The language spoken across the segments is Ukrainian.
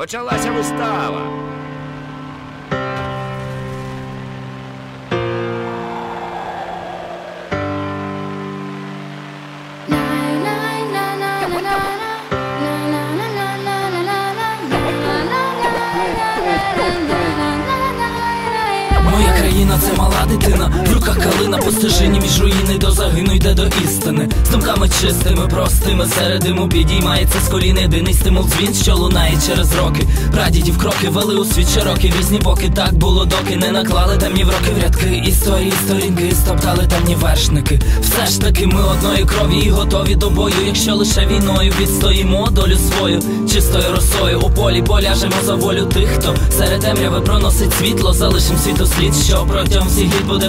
Почалася вистава. Моя країна це мала дитина, руках калина по між руїни до загину йде до істини. З думками чистими, простими, серед диму підіймається з колін єдиний стимул дзвін, що лунає через роки. Прадідів кроки вели у світ широкий різні боки. Так було, доки не наклали темні в роки в рядки. Історії, сторінки, стоптали темні вершники. Все ж таки, ми одної крові і готові до бою. Якщо лише війною відстоїмо долю свою, чистою росою у полі поляжемо за волю тих, хто серед темряви проносить світло, залишим світу слід, що протягом всіх літ буде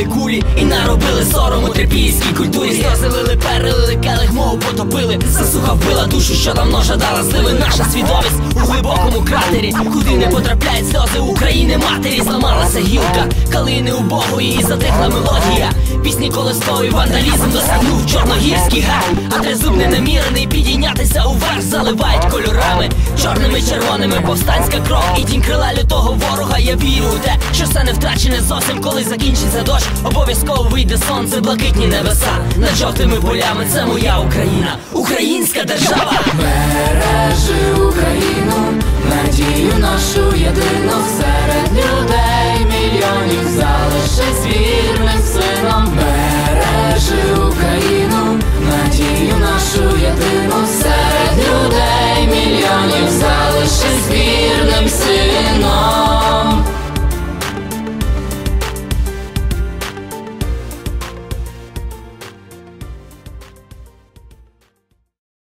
рану кулі і наробили сорому трипійській культурі. зрозили, перелили, келих мову потопили. Засуха вбила душу, що давно жадала зливи. Наша свідомість у глибокому кратері, куди не потрапляють сльози України матері. Зламалася гілка, калини убогої і затихла мелодія. Пісні колесковий вандалізм досягнув чорногірський гар. А трезуб ненамірений підійнятися уверх заливають кольорами, чорними, червоними, повстанська кров і тінь крила лютого ворога. Я вірю у те, що все не втрачене зовсім, коли закінчиться дощ. Обов'язково вийде сонце, блакитні небеса. Над жовтими полями це моя Україна, українська держава. Бережи Україну,